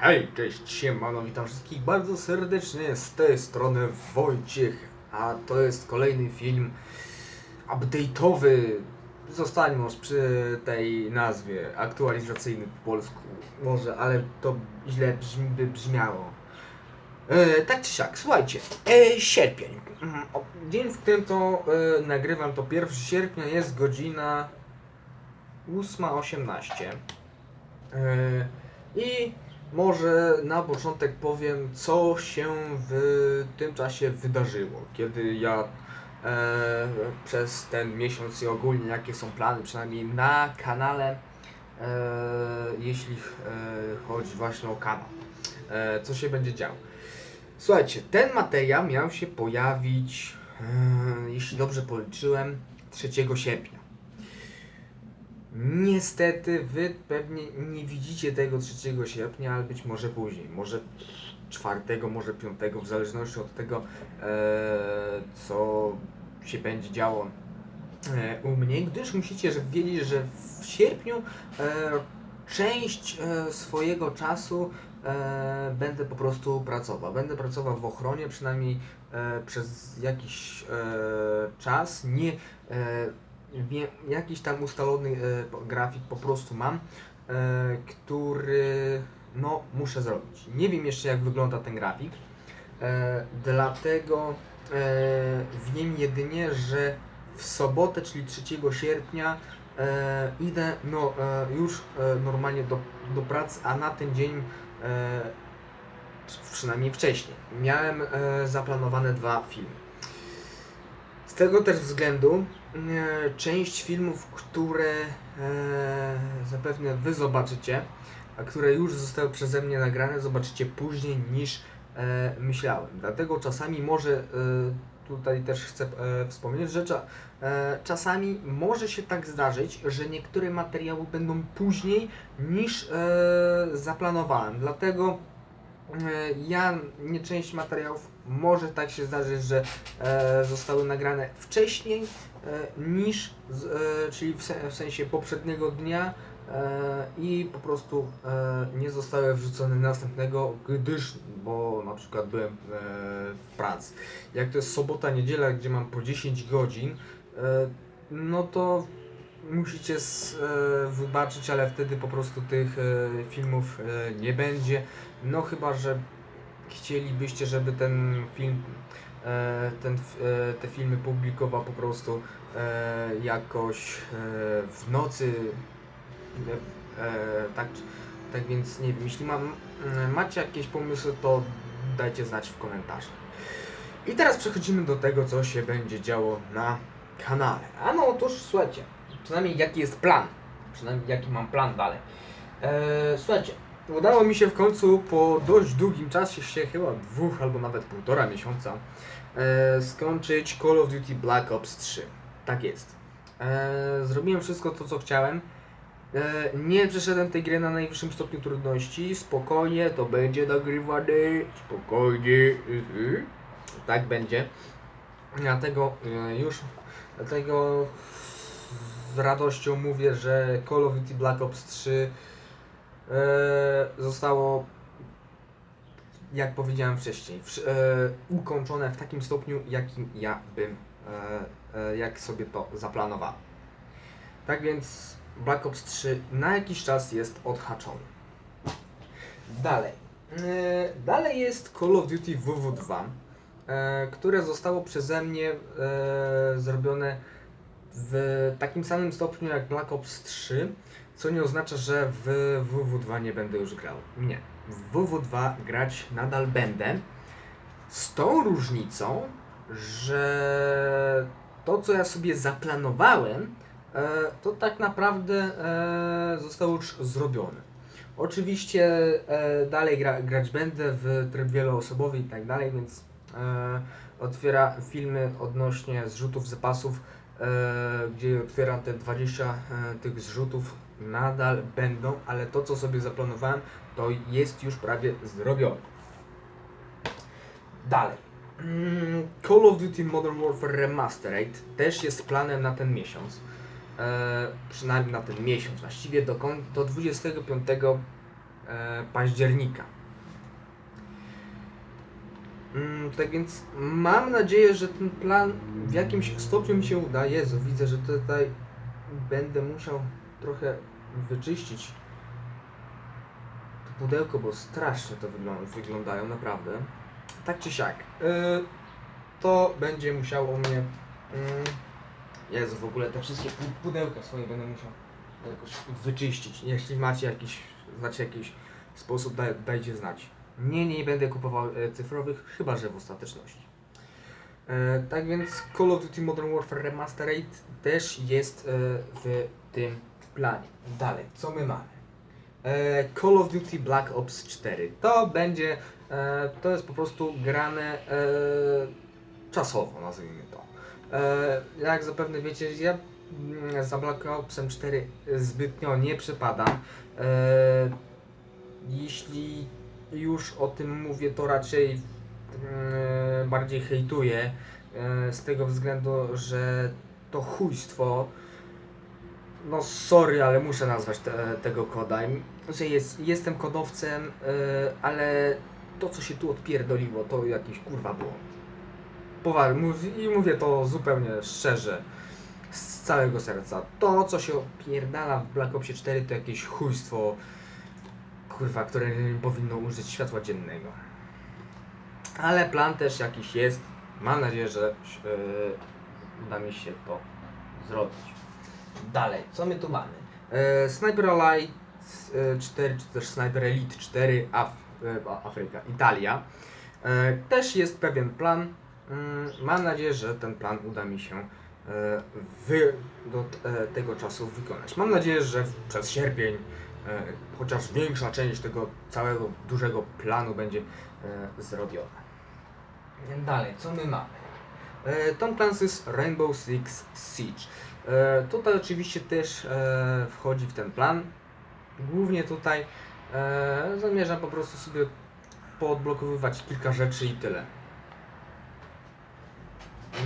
Hej, cześć, siemano, witam wszystkich bardzo serdecznie, z tej strony Wojciech, a to jest kolejny film update'owy, zostańmy może przy tej nazwie, aktualizacyjny po polsku, może, ale to źle brzmi, by brzmiało. E, tak czy siak, słuchajcie, e, sierpień, Mhm, dzień, w którym to e, nagrywam, to 1 sierpnia, jest godzina 8.18. E, I może na początek powiem, co się w tym czasie wydarzyło, kiedy ja e, przez ten miesiąc i ogólnie jakie są plany, przynajmniej na kanale, e, jeśli e, chodzi właśnie o kanał, e, co się będzie działo. Słuchajcie, ten materiał miał się pojawić, e, jeśli dobrze policzyłem, 3 sierpnia. Niestety wy pewnie nie widzicie tego 3 sierpnia, ale być może później, może 4, może 5, w zależności od tego, e, co się będzie działo e, u mnie, gdyż musicie wiedzieć, że w sierpniu e, część swojego czasu będę po prostu pracował. Będę pracował w ochronie przynajmniej przez jakiś czas. Nie wie, jakiś tam ustalony e, grafik po prostu mam, e, który no muszę zrobić. Nie wiem jeszcze jak wygląda ten grafik, e, dlatego e, wiem jedynie, że w sobotę, czyli 3 sierpnia e, idę no, e, już e, normalnie do, do pracy, a na ten dzień e, przynajmniej wcześniej miałem e, zaplanowane dwa filmy. Z tego też względu część filmów, które e, zapewne Wy zobaczycie, a które już zostały przeze mnie nagrane, zobaczycie później niż e, myślałem. Dlatego czasami może, e, tutaj też chcę e, wspomnieć, że cza, e, czasami może się tak zdarzyć, że niektóre materiały będą później niż e, zaplanowałem. Dlatego e, ja nie część materiałów może tak się zdarzyć, że e, zostały nagrane wcześniej e, niż, z, e, czyli w, w sensie poprzedniego dnia e, i po prostu e, nie zostały wrzucone następnego, gdyż, bo na przykład byłem e, w pracy. Jak to jest sobota, niedziela, gdzie mam po 10 godzin, e, no to musicie s, e, wybaczyć, ale wtedy po prostu tych e, filmów e, nie będzie. No chyba, że chcielibyście, żeby ten film, e, ten, e, te filmy publikował po prostu e, jakoś w nocy. Tak, tak więc nie wiem, jeśli mam, macie jakieś pomysły, to dajcie znać w komentarzach. I teraz przechodzimy do tego, co się będzie działo na kanale. A no otóż słuchajcie, przynajmniej jaki jest plan, przynajmniej jaki mam plan dalej. E, słuchajcie, udało mi się w końcu po dość długim czasie, się chyba dwóch albo nawet półtora miesiąca, e, skończyć Call of Duty Black Ops 3. Tak jest. E, zrobiłem wszystko to, co chciałem. E, nie przeszedłem tej gry na najwyższym stopniu trudności. Spokojnie, to będzie nagrywane. Spokojnie. mhm. Tak będzie. Dlatego e, już, dlatego z radością mówię, że Call of Duty Black Ops 3 e, zostało, jak powiedziałem wcześniej, e, ukończone w takim stopniu, jakim ja bym, e, e, jak sobie to zaplanowałem. Tak więc Black Ops 3 na jakiś czas jest odhaczony. Dalej. E, dalej jest Call of Duty WW2, e, które zostało przeze mnie e, zrobione w takim samym stopniu jak Black Ops 3, co nie oznacza, że w WW2 nie będę już grał. Nie. W WW2 grać nadal będę. Z tą różnicą, że to, co ja sobie zaplanowałem, e, to tak naprawdę e, zostało już zrobione. Oczywiście e, dalej gra, grać będę w tryb wieloosobowy i tak dalej, więc otwiera filmy odnośnie zrzutów zapasów, gdzie otwieram te 20 e, tych zrzutów nadal będą, ale to co sobie zaplanowałem to jest już prawie zrobione. Dalej. Mm, Call of Duty Modern Warfare Remastered też jest planem na ten miesiąc. E, przynajmniej na ten miesiąc, właściwie do, do 25 e, października. Mm, tak więc mam nadzieję, że ten plan w jakimś stopniu mi się uda. Jezu, widzę, że tutaj będę musiał trochę wyczyścić to pudełko, bo strasznie to wyglą- wyglądają, naprawdę. Tak czy siak, y, to będzie musiało mnie... Mm, Jezu, w ogóle te wszystkie pu- pudełka swoje będę musiał jakoś wyczyścić. Jeśli macie jakiś, znacie jakiś sposób, daj, dajcie znać. Nie, nie będę kupował e, cyfrowych, chyba że w ostateczności. E, tak więc Call of Duty Modern Warfare Remastered też jest e, w tym planie. Dalej, co my mamy? Call of Duty Black Ops 4. To będzie, to jest po prostu grane czasowo, nazwijmy to. Jak zapewne wiecie, ja mm, za Black Opsem 4 zbytnio nie przypadam. E, jeśli już o tym mówię, to raczej e, bardziej hejtuję e, z tego względu, że to chujstwo no sorry, ale muszę nazwać te, tego koda. Jest, jestem kodowcem, e, ale to co się tu odpierdoliło to jakiś kurwa błąd. Poważnie, i mówię to zupełnie szczerze, z całego serca. To co się opierdala w Black Opsie 4 to jakieś chujstwo, kurwa, które powinno użyć światła dziennego. Ale plan też jakiś jest. Mam nadzieję, że e, uda mi się to zrobić. Dalej, co my tu mamy? E, Sniper Elite e, 4, czy też Sniper Elite 4 Af, Afryka, Italia. E, też jest pewien plan. Mm, Mam nadzieję, że ten plan uda mi się wy, do tego czasu wykonać. Mam nadzieję, że przez sierpień chociaż większa część tego całego dużego planu będzie e, zrobiona. Dalej, co my mamy? E, Tom Clancy's Rainbow Six Siege. E, tutaj oczywiście też e, wchodzi w ten plan. Głównie tutaj e, zamierzam po prostu sobie poodblokowywać kilka rzeczy i tyle.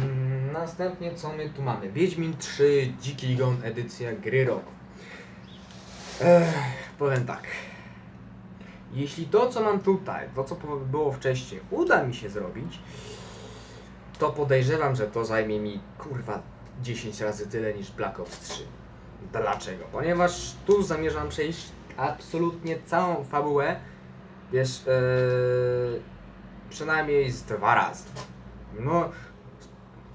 Mm, Następnie co my tu mamy? Wiedźmin 3 Dziki Gon edycja gry roku. Ech, powiem tak. Jeśli to co mam tutaj, to co było wcześniej, uda mi się zrobić, to podejrzewam, że to zajmie mi kurwa 10 razy tyle niż Black Ops 3. Dlaczego? Ponieważ tu zamierzam przejść absolutnie całą fabułę, wiesz, yy, przynajmniej z dwa razy. No,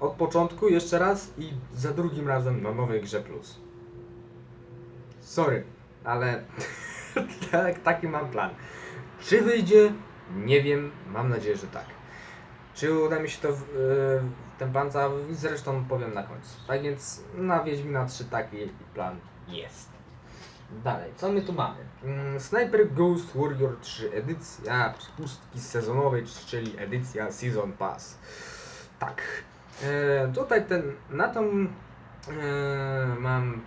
od początku jeszcze raz i za drugim razem na nowej grze plus. Sorry, ale tak, taki mam plan. Czy wyjdzie? Nie wiem, mam nadzieję, że tak. Czy uda mi się to w, yy, ten plan za, zresztą powiem na końcu. Tak więc na Wiedźmina 3 taki plan jest. Dalej, co my tu mamy? Mm, Sniper Ghost Warrior 3 edycja pustki sezonowej, czyli edycja Season Pass. Tak. E, tutaj ten, na tą e, mam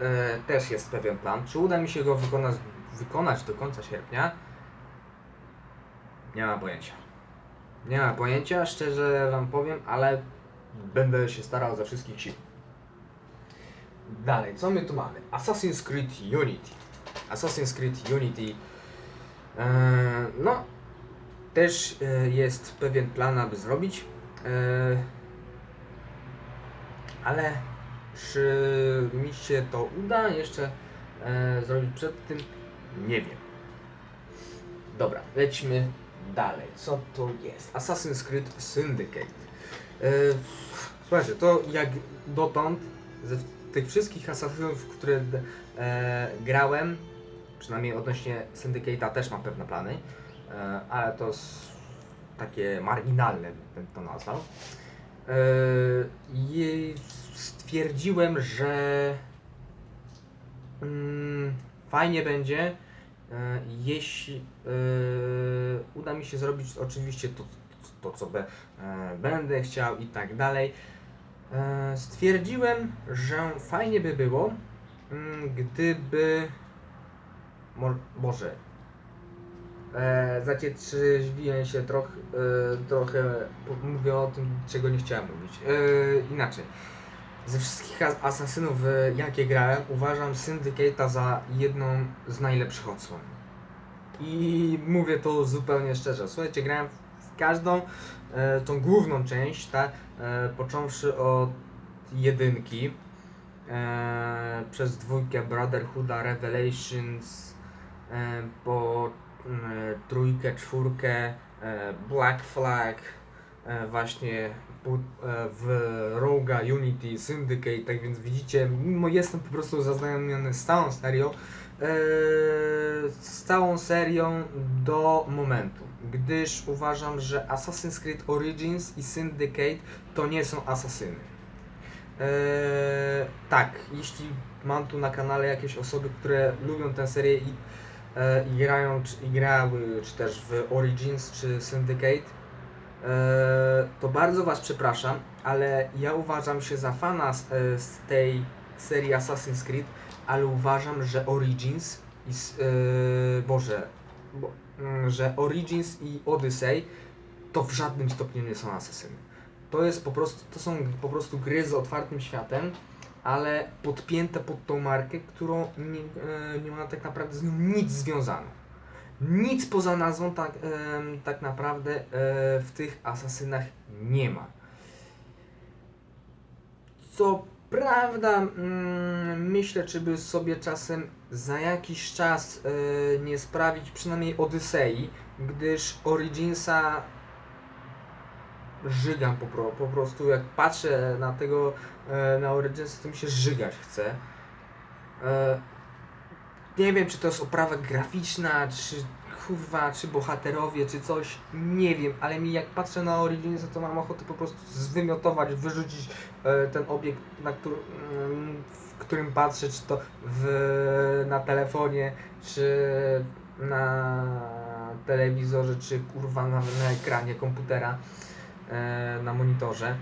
e, też jest pewien plan. Czy uda mi się go wykonać, wykonać do końca sierpnia? Nie mam pojęcia. Nie mam pojęcia, szczerze wam powiem, ale będę się starał ze wszystkich sił. Dalej, co my tu mamy? Assassin's Creed Unity. Assassin's Creed Unity. E, no, też e, jest pewien plan, aby zrobić. E, ale czy mi się to uda jeszcze e, zrobić przed tym? Nie wiem. Dobra, lećmy dalej. Co to jest? Assassin's Creed Syndicate. E, słuchajcie, to jak dotąd ze tych wszystkich Assassinów, które e, grałem, przynajmniej odnośnie Syndicate'a też mam pewne plany, e, ale to takie marginalne bym to nazwał. E, stwierdziłem, że mm, fajnie będzie, e, jeśli e, uda mi się zrobić oczywiście to, to co be, będę chciał i tak dalej. Stwierdziłem, że fajnie by było, mm, gdyby mo, może e, zacietrzeźwiłem się trochę, e, trochę mówię o tym, czego nie chciałem mówić. E, inaczej. Ze wszystkich as- asasynów, e, jakie grałem, uważam Syndicate'a za jedną z najlepszych odsłon. I mówię to zupełnie szczerze. Słuchajcie, grałem w każdą e, tą główną część, tak? E, począwszy od jedynki, e, przez dwójkę Brotherhooda Revelations, e, po trójkę, czwórkę e, Black Flag, e, właśnie e, w Roga, Unity, Syndicate, tak więc widzicie, jestem po prostu zaznajomiony z całą serią, e, z całą serią do momentu, gdyż uważam, że Assassin's Creed Origins i Syndicate to nie są asasyny. Tak, jeśli mam tu na kanale jakieś osoby, które lubią tę serię i, e, i grają, czy, grały, czy też w Origins, czy Syndicate, e, to bardzo Was przepraszam, ale ja uważam się za fana z, e, z tej serii Assassin's Creed, ale uważam, że Origins i, e, Boże, bo, mm, że Origins i Odyssey to w żadnym stopniu nie są asesyny. To jest po prostu, to są po prostu gry z otwartym światem, ale podpięte pod tą markę, którą nie, e, nie ma tak naprawdę z nią nic związane. Nic poza nazwą tak, tak naprawdę e, w tych asasynach nie ma. Co prawda, mm, myślę, czy by sobie czasem za jakiś czas e, nie sprawić przynajmniej Odysei, gdyż Originsa żygam po, pro, po prostu, jak patrzę na tego, e, na Originsa, to mi się żygać chce. E, nie wiem, czy to jest oprawa graficzna, czy kurwa, czy bohaterowie, czy coś, nie wiem, ale mi jak patrzę na Originsa, to mam ochotę po prostu zwymiotować, wyrzucić e, ten obiekt, na który, mm, w którym patrzę, czy to w, na telefonie, czy na telewizorze, czy kurwa na, na ekranie komputera, na monitorze.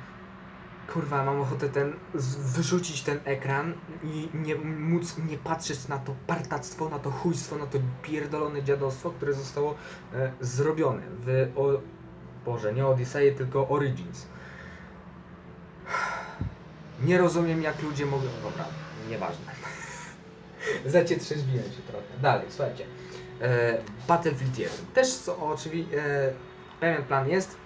Kurwa, mam ochotę ten, wyrzucić ten ekran i nie móc nie patrzeć na to partactwo, na to chujstwo, na to pierdolone dziadostwo, które zostało e, zrobione w, o, Boże, nie Odyssey, tylko Origins. Nie rozumiem, jak ludzie mogą. Dobra, nieważne. Zacietrzeźwiłem się trochę. Dalej, słuchajcie. E, Battlefield 1. Też co, oczywiście e, pewien plan jest,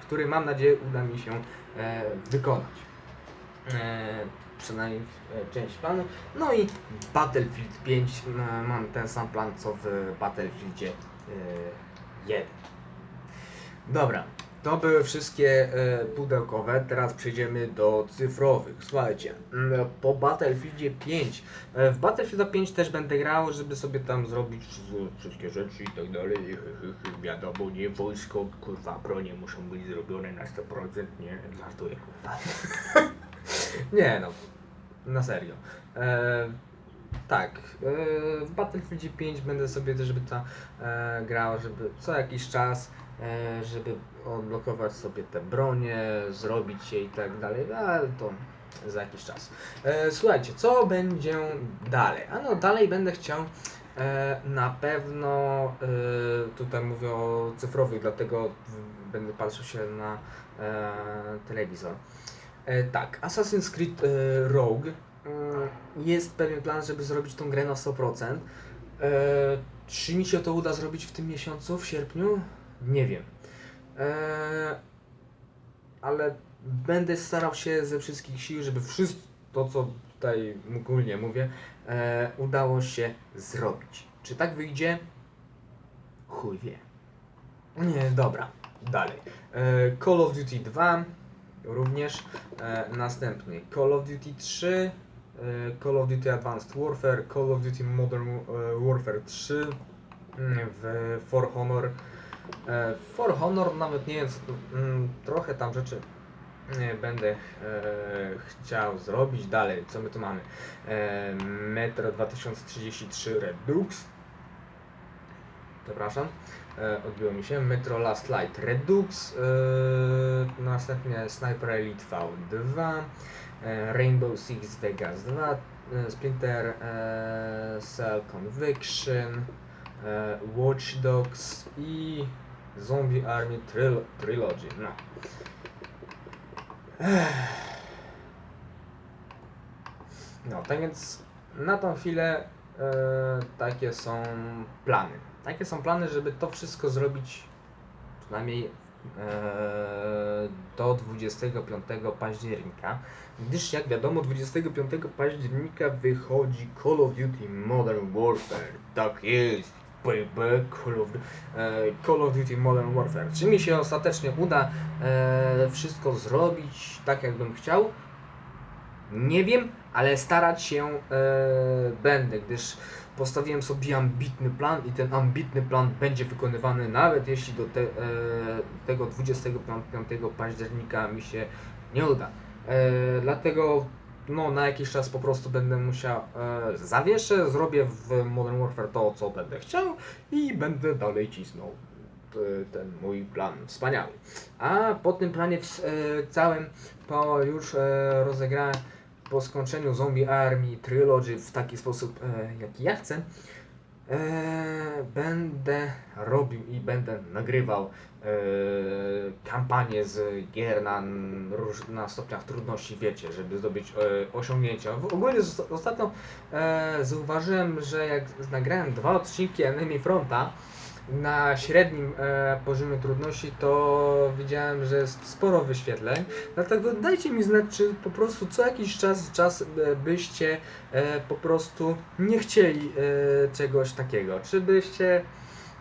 który mam nadzieję uda mi się e, wykonać. E, przynajmniej e, część planu. No i Battlefield 5 e, mam ten sam plan co w Battlefieldzie e, 1. Dobra, to były wszystkie e, pudełkowe, teraz przejdziemy do cyfrowych. Słuchajcie, mm, po Battlefieldzie 5, e, w Battlefield 5 też będę grał, żeby sobie tam zrobić wszystkie rzeczy i tak dalej. Wiadomo, nie wojsko, kurwa, bronie muszą być zrobione na 100%, nie, żartuję, kurwa. nie no, na serio. E, tak, e, w Battlefieldzie 5 będę sobie też, żeby ta e, grał, żeby co jakiś czas, żeby odblokować sobie te bronie, zrobić je i tak dalej, ale to za jakiś czas. E, słuchajcie, co będzie dalej? A no dalej będę chciał e, na pewno, e, tutaj mówię o cyfrowych, dlatego będę patrzył się na e, telewizor. E, tak, Assassin's Creed e, Rogue jest pewien plan, żeby zrobić tą grę na 100%. E, czy mi się to uda zrobić w tym miesiącu, w sierpniu? Nie wiem. E, ale będę starał się ze wszystkich sił, żeby wszystko to, co tutaj ogólnie mówię, e, udało się zrobić. Czy tak wyjdzie? Chuj wie. Nie, dobra, dalej. E, Call of Duty 2 również. E, następnie Call of Duty 3, e, Call of Duty Advanced Warfare, Call of Duty Modern e, Warfare 3, mm, w For Honor. E, For Honor nawet nie wiem, mm, trochę tam rzeczy e, będę e, chciał zrobić dalej. Co my tu mamy? Metro 2033 Redux. Przepraszam, odbiło mi się. Metro Last Light Redux. Następnie Sniper Elite V2. E, Rainbow Six Vegas 2. E, Splinter Cell Conviction. E, Watch Dogs i Zombie Army Tril Trilogy. No. No, tak więc na tą chwilę e, takie są plany. Takie są plany, żeby to wszystko zrobić przynajmniej e, do 25 października, gdyż jak wiadomo 25 października wychodzi Call of Duty Modern Warfare. Tak jest, baby, Call of, Call of Duty Modern Warfare. Czy mi się ostatecznie uda e, wszystko zrobić tak, jakbym chciał? Nie wiem, ale starać się e, będę, gdyż postawiłem sobie ambitny plan i ten ambitny plan będzie wykonywany nawet jeśli do te, e, tego 25 października mi się nie uda. Dlatego no, na jakiś czas po prostu będę musiał e, zawieszę, zrobię w Modern Warfare to, co będę chciał i będę dalej cisnął e, ten mój plan wspaniały. A po tym planie w, e, całym po już e, rozegrałem po skończeniu Zombie Army Trilogy w taki sposób, e, jaki ja chcę, e, będę robił i będę nagrywał e, kampanię z gier na, na stopniach trudności, wiecie, żeby zdobyć e, osiągnięcia. W, ogólnie ostatnio e, zauważyłem, że jak nagrałem dwa odcinki Enemy Fronta, na średnim e, poziomie trudności, to widziałem, że jest sporo wyświetleń. Dlatego dajcie mi znać, czy po prostu co jakiś czas, czas e, byście e, po prostu nie chcieli e, czegoś takiego. Czy byście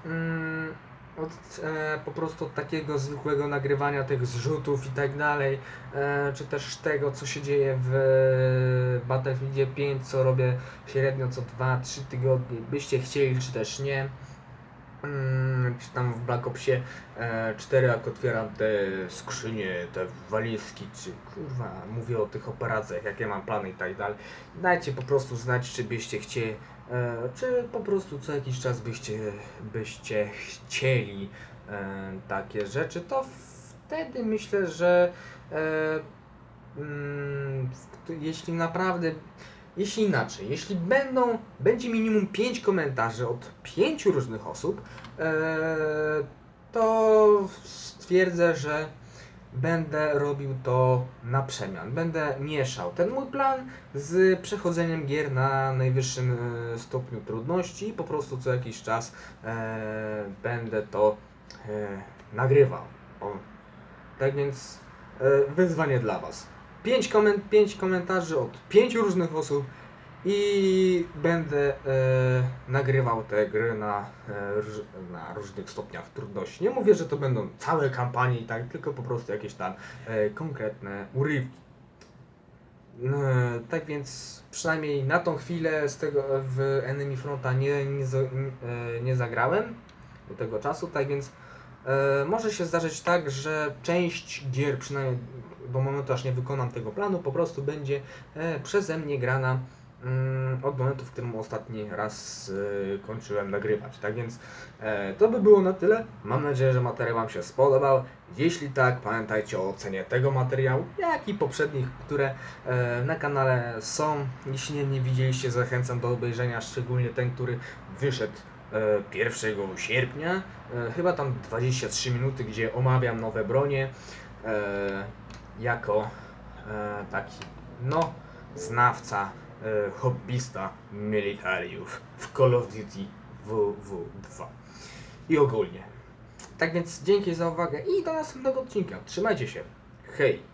mm, od e, po prostu od takiego zwykłego nagrywania tych zrzutów i tak dalej, e, czy też tego, co się dzieje w e, Battlefieldzie 5, co robię średnio co 2-3 tygodnie, byście chcieli, czy też nie. Mm, czy tam w Black Opsie e, 4 jak otwieram te skrzynie, te walizki, czy kurwa mówię o tych operacjach, jakie mam plany i tak dalej. Dajcie po prostu znać, czy byście chcieli, e, czy po prostu co jakiś czas byście, byście chcieli e, takie rzeczy, to wtedy myślę, że e, mm, jeśli naprawdę jeśli inaczej, jeśli będą, będzie minimum 5 komentarzy od 5 różnych osób, e, to stwierdzę, że będę robił to na przemian. Będę mieszał ten mój plan z przechodzeniem gier na najwyższym e, stopniu trudności i po prostu co jakiś czas e, będę to e, nagrywał. O. Tak więc e, wyzwanie dla Was. 5 koment pięć komentarzy od 5 różnych osób i będę e, nagrywał te gry na, e, na różnych stopniach trudności. Nie mówię, że to będą całe kampanie i tak, tylko po prostu jakieś tam e, konkretne urywki. No, tak więc przynajmniej na tą chwilę z tego w Enemy Fronta nie, nie, e, nie zagrałem do tego czasu, tak więc e, może się zdarzyć tak, że część gier, przynajmniej momentu aż nie wykonam tego planu, po prostu będzie e, przeze mnie grana mm, od momentu, w którym ostatni raz e, kończyłem nagrywać. Tak więc e, to by było na tyle. Mam nadzieję, że materiał Wam się spodobał. Jeśli tak, pamiętajcie o ocenie tego materiału, jak i poprzednich, które na kanale są. Jeśli nie, nie widzieliście, zachęcam do obejrzenia, szczególnie ten, który wyszedł e, 1 sierpnia. Chyba tam 23 minuty, gdzie omawiam nowe bronie. Jako e, taki, no, znawca, e, hobbysta militariów w Call of Duty WW2 i ogólnie. Tak więc dzięki za uwagę i do następnego odcinka. Trzymajcie się. Hej!